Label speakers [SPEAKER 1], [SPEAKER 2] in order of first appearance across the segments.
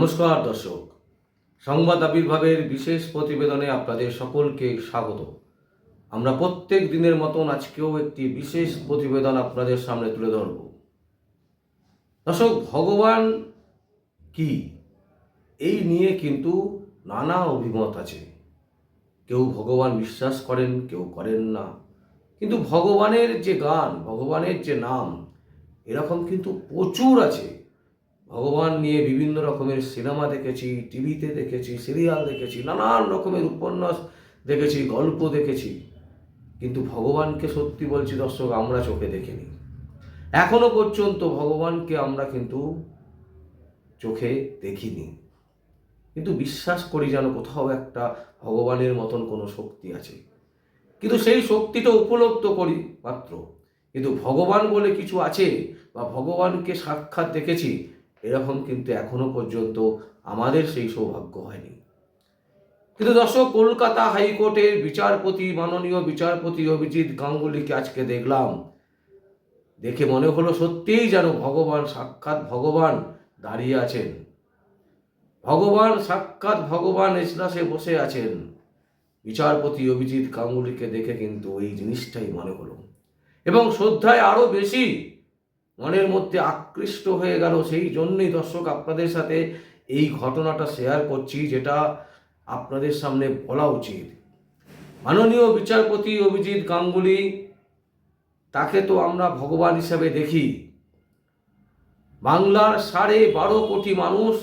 [SPEAKER 1] নমস্কার দর্শক। সংবাদ আবির্ভাবের বিশেষ প্রতিবেদনে আপনাদের সকলকে স্বাগত। আমরা প্রত্যেক দিনের মতন আজকেও একটি বিশেষ প্রতিবেদন আপনাদের সামনে তুলে ধরব। দর্শক, ভগবান কি? এই নিয়ে কিন্তু নানা অভিমত আছে। কেউ ভগবান বিশ্বাস করেন, কেউ করেন না। কিন্তু ভগবানের যে গান, ভগবানের যে নাম, এরকম কিন্তু প্রচুর আছে। ভগবান নিয়ে বিভিন্ন রকমের সিনেমা দেখেছি, টিভিতে দেখেছি, সিরিয়াল দেখেছি, নানান রকমের উপন্যাস দেখেছি, গল্প দেখেছি। কিন্তু ভগবানকে সত্যি বলছি দর্শক, আমরা চোখে দেখিনি। এখনও পর্যন্ত ভগবানকে আমরা কিন্তু চোখে দেখিনি। কিন্তু বিশ্বাস করি যেন কোথাও একটা ভগবানের মতন কোনো শক্তি আছে। কিন্তু সেই শক্তিটা উপলব্ধ করি মাত্র। কিন্তু ভগবান বলে কিছু আছে, বা ভগবানকে সাক্ষাৎ দেখেছি এরকম কিন্তু এখনও পর্যন্ত আমাদের সেই সৌভাগ্য হয়নি। কিন্তু দর্শক, কলকাতা হাইকোর্টের বিচারপতি, মাননীয় বিচারপতি অভিজিৎ গাঙ্গুলিকে আজকে দেখলাম। দেখে মনে হলো সত্যিই যেন ভগবান সাক্ষাৎ ভগবান দাঁড়িয়ে আছেন। ভগবান সাক্ষাৎ ভগবান এসলাসে বসে আছেন। বিচারপতি অভিজিৎ গাঙ্গুলিকে দেখে কিন্তু এই জিনিসটাই মনে হলো। এবং শ্রদ্ধায় আরও বেশি মনের মধ্যে আকৃষ্ট হয়ে গেল। সেই জন্যই দর্শক, আপনাদের সাথে এই ঘটনাটা শেয়ার করছি, যেটা আপনাদের সামনে বলা উচিত। মাননীয় বিচারপতি অভিজিৎ গাঙ্গুলি, তাকে তো আমরা ভগবান হিসাবে দেখি। বাংলার সাড়ে বারো কোটি মানুষ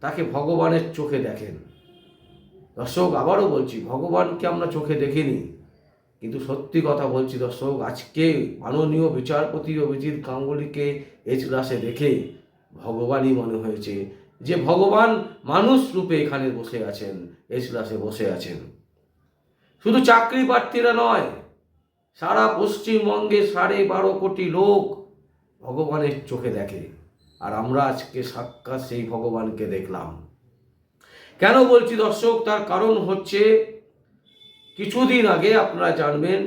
[SPEAKER 1] তাকে ভগবানের চোখে দেখেন। দর্শক, আবারও বলছি, ভগবানকে আমরা চোখে দেখিনি। কিন্তু সত্যি কথা বলছি দর্শক, আজকে মাননীয় বিচারপতি অভিজিৎ গাঙ্গুলিকে এজলাসে দেখে ভগবানই মনে হয়েছে যে ভগবান মানুষ রূপে এখানে বসে আছেন এজলাসে বসে আছেন। শুধু চাকরি প্রার্থীরা নয়, সারা পশ্চিমবঙ্গে সাড়ে বারো কোটি লোক ভগবানের চোখে দেখে, আর আমরা আজকে সাক্ষাৎ সেই ভগবানকে দেখলাম। কেন বলছি দর্শক, তার কারণ হচ্ছে কিছুদিন আগে আপনারা জানবেন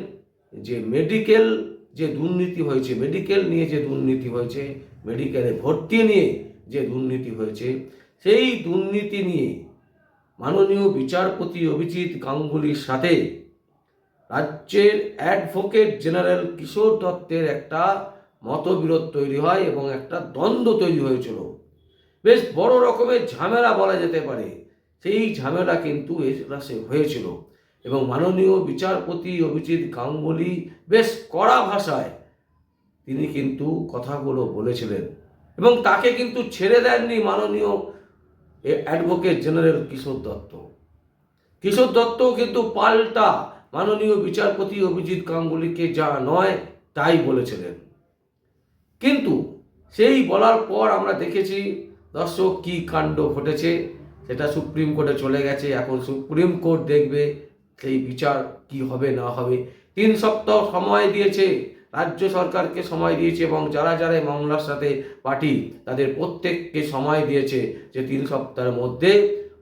[SPEAKER 1] যে মেডিকেল যে দুর্নীতি হয়েছে মেডিকেল নিয়ে যে দুর্নীতি হয়েছে মেডিকেলে ভর্তি নিয়ে যে দুর্নীতি হয়েছে, সেই দুর্নীতি নিয়ে মাননীয় বিচারপতি অভিজিৎ গাঙ্গুলির সাথে রাজ্যের অ্যাডভোকেট জেনারেল কিশোর দত্তের একটা মতবিরোধ তৈরি হয় এবং একটা দ্বন্দ্ব তৈরি হয়েছিল। বেশ বড় রকমের ঝামেলা বলা যেতে পারে। সেই ঝামেলা কিন্তু হয়েছিল। এবং মাননীয় বিচারপতি অভিজিৎ গাঙ্গুলি বেশ কড়া ভাষায় তিনি কিন্তু কথাগুলো বলেছিলেন। এবং তাকে কিন্তু ছেড়ে দেননি মাননীয় অ্যাডভোকেট জেনারেল কিশোর দত্ত। কিশোর দত্তও কিন্তু পাল্টা মাননীয় বিচারপতি অভিজিৎ গাঙ্গুলিকে যা নয় তাই বলেছিলেন। কিন্তু সেই বলার পর আমরা দেখেছি, দর্শক কি কাণ্ড ঘটেছে, সেটা সুপ্রিম কোর্টে চলে গেছে, এখন সুপ্রিম কোর্ট দেখবে সেই বিচার কি হবে, না হবে। তিন সপ্তাহ সময় দিয়েছে, রাজ্য সরকারকে সময় দিয়েছে এবং যারা যারা মামলার সাথে পার্টি, তাদের প্রত্যেককে সময় দিয়েছে যে তিন সপ্তাহের মধ্যে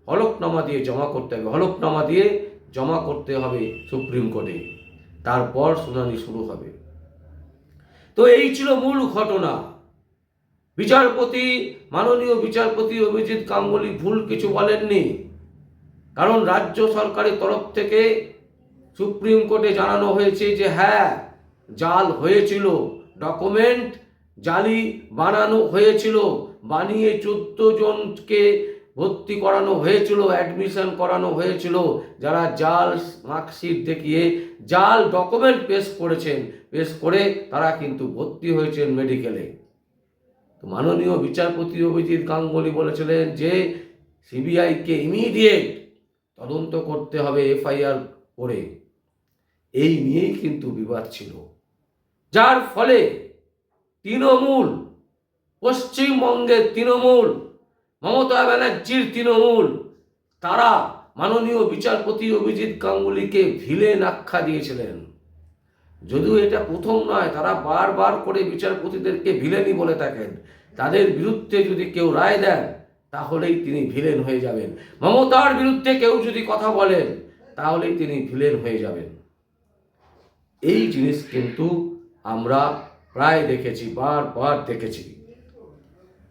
[SPEAKER 1] হলফনামা দিয়ে জমা করতে হবে। হলফনামা দিয়ে জমা করতে হবে সুপ্রিম কোর্টে। তারপর শুনানি শুরু হবে। তো এই ছিল মূল ঘটনা। বিচারপতি, মাননীয় বিচারপতি অভিজিৎ গাঙ্গুলি ভুল কিছু বলেননি। কারণ রাজ্য সরকারের তরফ থেকে সুপ্রিম কোর্টে জানানো হয়েছে যে হ্যাঁ জাল হয়েছিল ডকুমেন্ট জালি বানানো হয়েছিল, বানিয়ে চোদ্দ জনকে ভর্তি করানো হয়েছিল অ্যাডমিশন করানো হয়েছিল। যারা জাল মার্কশিট দেখিয়ে জাল ডকুমেন্ট পেশ করেছেন, পেশ করে তারা কিন্তু ভর্তি হয়েছেন মেডিকেলে মাননীয় বিচারপতি অভিজিৎ গাঙ্গুলি বলেছিলেন যে সিবিআইকে ইমিডিয়েট তদন্ত করতে হবে এফআইআর করে। এই নিয়েই কিন্তু বিবাদ ছিল। যার ফলে তৃণমূল পশ্চিমবঙ্গের তৃণমূল, মমতা ব্যানার্জির তৃণমূল, তারা মাননীয় বিচারপতি অভিজিৎ গাঙ্গুলিকে ভিলেন আখ্যা দিয়েছিলেন। যদিও এটা প্রথম নয়, তারা বারবার করে বিচারপতিদেরকে ভিলেনই বলে থাকেন। তাদের বিরুদ্ধে যদি কেউ রায় দেন তাহলেই তিনি ভিলেন হয়ে যাবেন। মমতার বিরুদ্ধে কেউ যদি কথা বলেন, তাহলেই তিনি ভিলেন হয়ে যাবেন। এই জিনিস কিন্তু আমরা প্রায় দেখেছি, বারবার দেখেছি।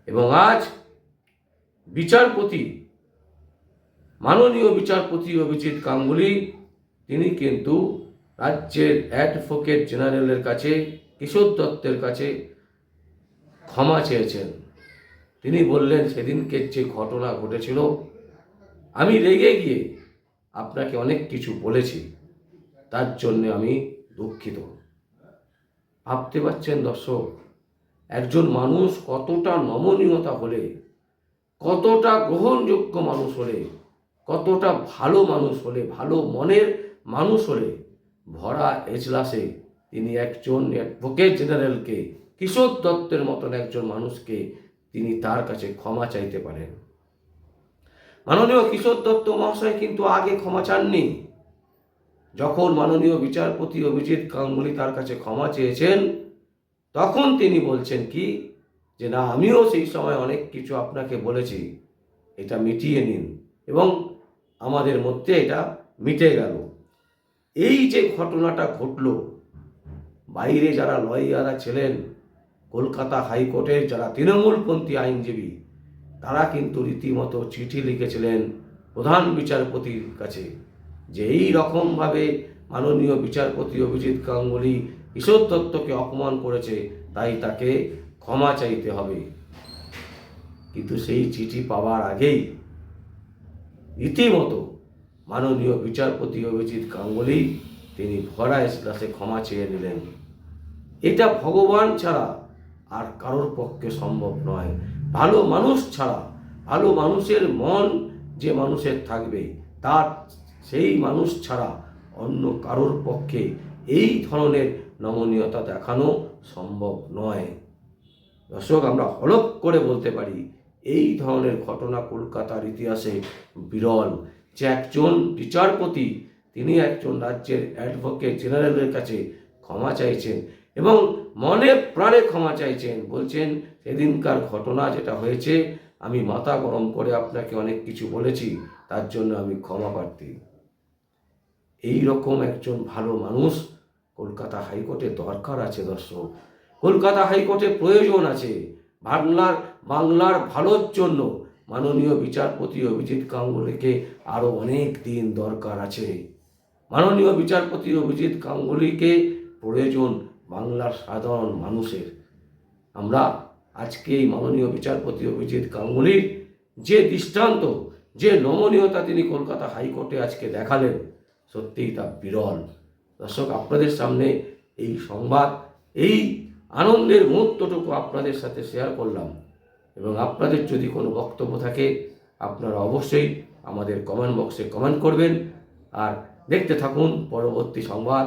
[SPEAKER 1] এবং আজ বিচারপতি, মাননীয় বিচারপতি অভিজিৎ গাঙ্গুলি তিনি কিন্তু রাজ্যের অ্যাডভোকেট জেনারেলের কাছে, কিশোর দত্তের কাছে ক্ষমা চেয়েছেন। তিনি বললেন, সেদিনকে যে ঘটনা ঘটেছিল, আমি রেগে গিয়ে আপনাকে অনেক কিছু বলেছি। তার জন্য আমি দুঃখিত। ভাবতে পারছেন দর্শক, একজন মানুষ কতটা নমনীয়তা হলে, কতটা গ্রহণযোগ্য মানুষ হলে, কতটা ভালো মানুষ হলে, ভালো মনের মানুষ হলে, ভরা এজলাসে তিনি একজন অ্যাডভোকেট জেনারেলকে কিশোর দত্তের মতন একজন মানুষকে তিনি তার কাছে ক্ষমা চাইতে পারেন। মাননীয় কিশোর দত্ত মহাশয় কিন্তু আগে ক্ষমা চাননি। যখন মাননীয় বিচারপতি অভিজিৎ গাঙ্গুলি তার কাছে ক্ষমা চেয়েছেন, তখন তিনি বলছেন কি, যে না, আমিও সেই সময় অনেক কিছু আপনাকে বলেছি, এটা মিটিয়ে নিন এবং আমাদের মধ্যে এটা মিটে গেল। এই যে ঘটনাটা ঘটল, বাইরে যারা লয়াররা ছিলেন কলকাতা হাইকোর্টের যারা তৃণমূলপন্থী আইনজীবী, তারা কিন্তু রীতিমতো চিঠি লিখেছিলেন প্রধান বিচারপতির কাছে যে এই রকমভাবে মাননীয় বিচারপতি অভিজিৎ গাঙ্গুলি কিশোর দত্তকে অপমান করেছে, তাই তাকে ক্ষমা চাইতে হবে। কিন্তু সেই চিঠি পাওয়ার আগেই রীতিমতো মাননীয় বিচারপতি অভিজিৎ গাঙ্গুলি, তিনি ভরা এসলাসে ক্ষমা চেয়ে নিলেন। এটা ভগবান ছাড়া আর কারোর পক্ষে সম্ভব নয়। ভালো মানুষ ছাড়া, ভালো মানুষের মন যে মানুষের থাকবে, তার সেই মানুষ ছাড়া অন্য কারোর পক্ষে এই ধরনের নমনীয়তা দেখানো সম্ভব নয়। দর্শক, আমরা হলপ করে বলতে পারি, এই ধরনের ঘটনা কলকাতার ইতিহাসে বিরল। যে একজন বিচারপতি, তিনি একজন রাজ্যের অ্যাডভোকেট জেনারেলের কাছে ক্ষমা চাইছেন এবং মনে প্রাণে ক্ষমা চাইছেন। বলছেন, সেদিনকার ঘটনা যেটা হয়েছে, আমি মাথা গরম করে আপনাকে অনেক কিছু বলেছি, তার জন্য আমি ক্ষমা প্রার্থী। এই রকম একজন ভালো মানুষ কলকাতা হাইকোর্টে দরকার আছে দর্শক। কলকাতা হাইকোর্টে প্রয়োজন আছে বাংলার বাংলার ভালোর জন্য। মাননীয় বিচারপতি অভিজিৎ গাঙ্গুলিকে আরও অনেক দিন দরকার আছে। মাননীয় বিচারপতি অভিজিৎ গাঙ্গুলিকে প্রয়োজন বাংলার সাধারণ মানুষের। আমরা আজকে এই মাননীয় বিচারপতি অভিজিৎ গাঙ্গুলির যে দৃষ্টান্ত, যে নমনীয়তা তিনি কলকাতা হাইকোর্টে আজকে দেখালেন, সত্যিই তা বিরল। দর্শক, আপনাদের সামনে এই সংবাদ, এই আনন্দের মুহূর্তটুকু আপনাদের সাথে শেয়ার করলাম। এবং আপনাদের যদি কোনো বক্তব্য থাকে, আপনারা অবশ্যই আমাদের কমেন্ট বক্সে কমেন্ট করবেন। আর দেখতে থাকুন পরবর্তী সংবাদ।